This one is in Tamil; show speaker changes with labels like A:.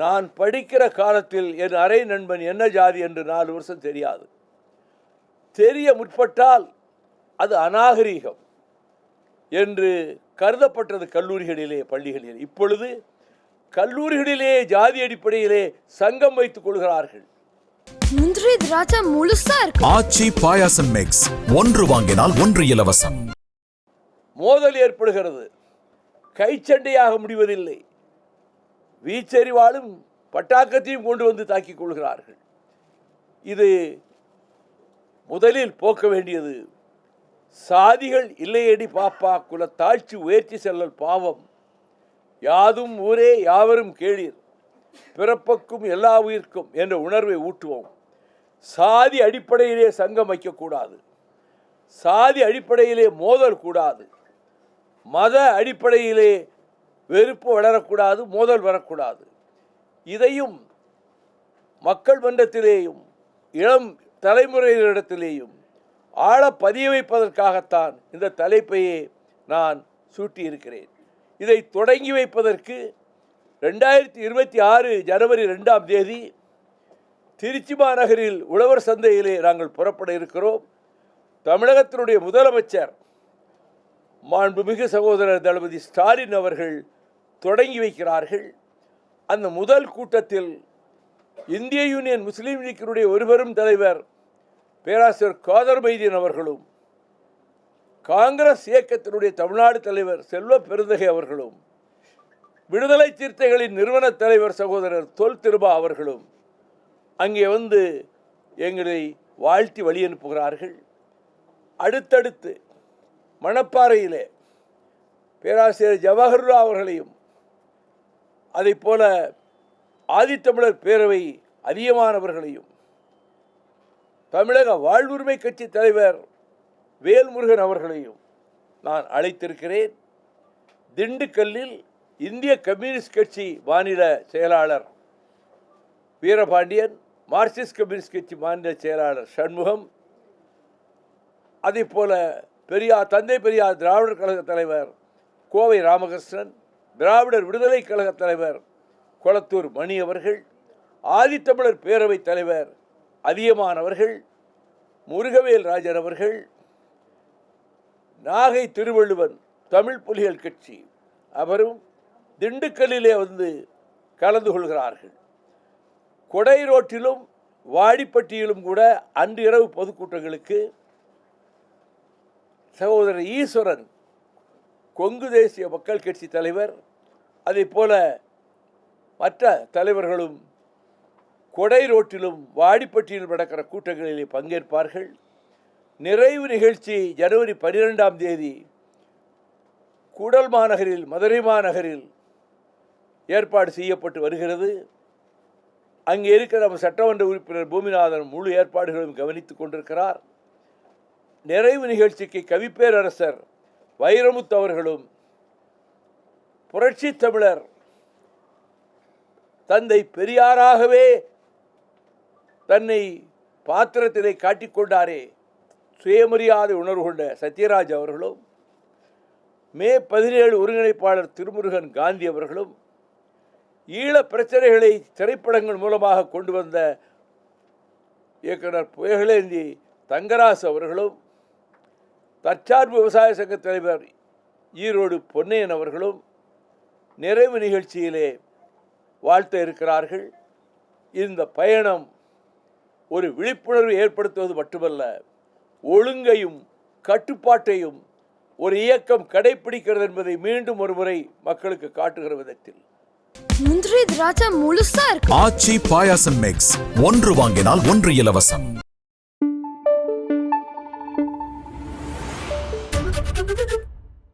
A: நான் படிக்கிற காலத்தில் என் அரை நண்பன் என்ன ஜாதி என்று நாலு வருஷம் தெரியாது. தெரிய முற்பட்டால் அது அநாகரீகம் என்று கருதப்பட்டது கல்லூரிகளிலே பள்ளிகளிலே. இப்பொழுது கல்லூரிகளிலே ஜாதி அடிப்படையிலே சங்கம் வைத்துக் கொள்கிறார்கள்.
B: முந்திரி திராட்சை முழுசா இருக்கு.
C: ஆச்சி பாயாசம் மிக்ஸ் ஒன்று வாங்கினால் ஒன்று இலவசம்.
A: மோதல் ஏற்படுகிறது. கைச்சண்டையாக முடிவதில்லை. வீச்செறிவாலும் பட்டாக்கத்தையும் கொண்டு வந்து தாக்கிக் கொள்கிறார்கள். இது முதலில் போக்க வேண்டியது. சாதிகள் இல்லையடி பாப்பா குலத்தாழ்ச்சி உயர்ச்சி செல்லல் பாவம். யாதும் ஊரே யாவரும் கேளீர். பிறப்புக்கும் எல்லா உயிர்க்கும் என்ற உணர்வை ஊட்டுவோம். சாதி அடிப்படையிலே சங்கம் வைக்கக்கூடாது. சாதி அடிப்படையிலே மோதல் கூடாது. மத அடிப்படையிலே வெறுப்பு வளரக்கூடாது மோதல் வரக்கூடாது. இதையும் மக்கள் மன்றத்திலேயும் இளம் தலைமுறையினரிடத்திலேயும் ஆழ பதிய வைப்பதற்காகத்தான் இந்த தலைப்பையே நான் சூட்டியிருக்கிறேன். இதை தொடங்கி வைப்பதற்கு ரெண்டாயிரத்தி இருபத்தி ஆறு ஜனவரி ரெண்டாம் தேதி திருச்சி மாநகரில் உழவர் சந்தையிலே நாங்கள் புறப்பட இருக்கிறோம். தமிழகத்தினுடைய முதலமைச்சர் மாண்புமிகு சகோதரர் தளபதி ஸ்டாலின் அவர்கள் தொடங்கி வைக்கிறார்கள். அந்த முதல் கூட்டத்தில் இந்திய யூனியன் முஸ்லீம் லீக்கினுடைய ஒருவரும் தலைவர் பேராசிரியர் காதர் மைதீன் அவர்களும் காங்கிரஸ் இயக்கத்தினுடைய தமிழ்நாடு தலைவர் செல்வ பெருந்தகை அவர்களும் விடுதலை சிறுத்தைகளின் நிறுவன தலைவர் சகோதரர் தொல் திருபா அவர்களும் அங்கே வந்து எங்களை வாழ்த்தி வழி அனுப்புகிறார்கள். அடுத்தடுத்து மணப்பாறையிலே பேராசிரியர் ஜவஹர்லா அவர்களையும் அதைப் போல ஆதித்தமிழர் பேரவை அதிகமானவர்களையும் தமிழக வாழ்வுரிமை கட்சி தலைவர் வேல்முருகன் அவர்களையும் நான் அழைத்திருக்கிறேன். திண்டுக்கல்லில் இந்திய கம்யூனிஸ்ட் கட்சி மாநில செயலாளர் வீரபாண்டியன் மார்க்சிஸ்ட் கம்யூனிஸ்ட் கட்சி மாநில செயலாளர் சண்முகம் அதே போல பெரியார் தந்தை பெரியார் திராவிடர் கழக தலைவர் கோவை ராமகிருஷ்ணன் திராவிடர் விடுதலை கழக தலைவர் கொளத்தூர் மணி அவர்கள் ஆதித்தமிழர் பேரவைத் தலைவர் அதியமான் அவர்கள் முருகவேல் ராஜன் அவர்கள் நாகை திருவள்ளுவன் தமிழ் புலிகள் கட்சி அவரும் திண்டுக்கல்லிலே வந்து கலந்து கொள்கிறார்கள். கொடை ரோட்டிலும் வாடிப்பட்டியிலும் கூட அன்று இரவு பொதுக்கூட்டங்களுக்கு சகோதரர் ஈஸ்வரன் கொங்கு தேசிய மக்கள் கட்சி தலைவர் அதே போல மற்ற தலைவர்களும் கொடை ரோட்டிலும் வாடிப்பட்டியிலும் நடக்கிற கூட்டங்களிலே பங்கேற்பார்கள். நிறைவு நிகழ்ச்சி ஜனவரி பன்னிரெண்டாம் தேதி கூடல் மாநகரில் மதுரை மாநகரில் ஏற்பாடு செய்யப்பட்டு வருகிறது. அங்கே இருக்கிற நம்ம சட்டமன்ற உறுப்பினர் பூமிநாதன் முழு ஏற்பாடுகளும் கவனித்துக் கொண்டிருக்கிறார். நிறைவு நிகழ்ச்சிக்கு கவிப்பேரரசர் வைரமுத்து அவர்களும் புரட்சி தமிழர் தந்தை பெரியாராகவே தன்னை பாத்திரத்திலே காட்டிக்கொண்டாரே சுயமரியாதை உணர்வு கொண்ட சத்யராஜ் அவர்களும் மே பதினேழு ஒருங்கிணைப்பாளர் திருமுருகன் காந்தி அவர்களும் ஈழ பிரச்சனைகளை திரைப்படங்கள் மூலமாக கொண்டு வந்த இயக்குனர் புயகலேந்தி தங்கராசு அவர்களும் தற்சார்பு விவசாய சங்க தலைவர் ஈரோடு பொன்னையன் அவர்களும் நிறைவு நிகழ்ச்சியிலே வாழ்த்த இருக்கிறார்கள். இந்த பயணம் ஒரு விழிப்புணர்வு ஏற்படுத்துவது மட்டுமல்ல ஒழுங்கையும் கட்டுப்பாட்டையும் ஒரு இயக்கம் கடைபிடிக்கிறது என்பதை மீண்டும் ஒருமுறை மக்களுக்கு காட்டுகிற விதத்தில்.
B: முந்திரி திராட்சை முழுசா இருக்கு.
C: ஆச்சி பாயாசம் மிக்ஸ் ஒன்று வாங்கினால் ஒன்று இலவசம்.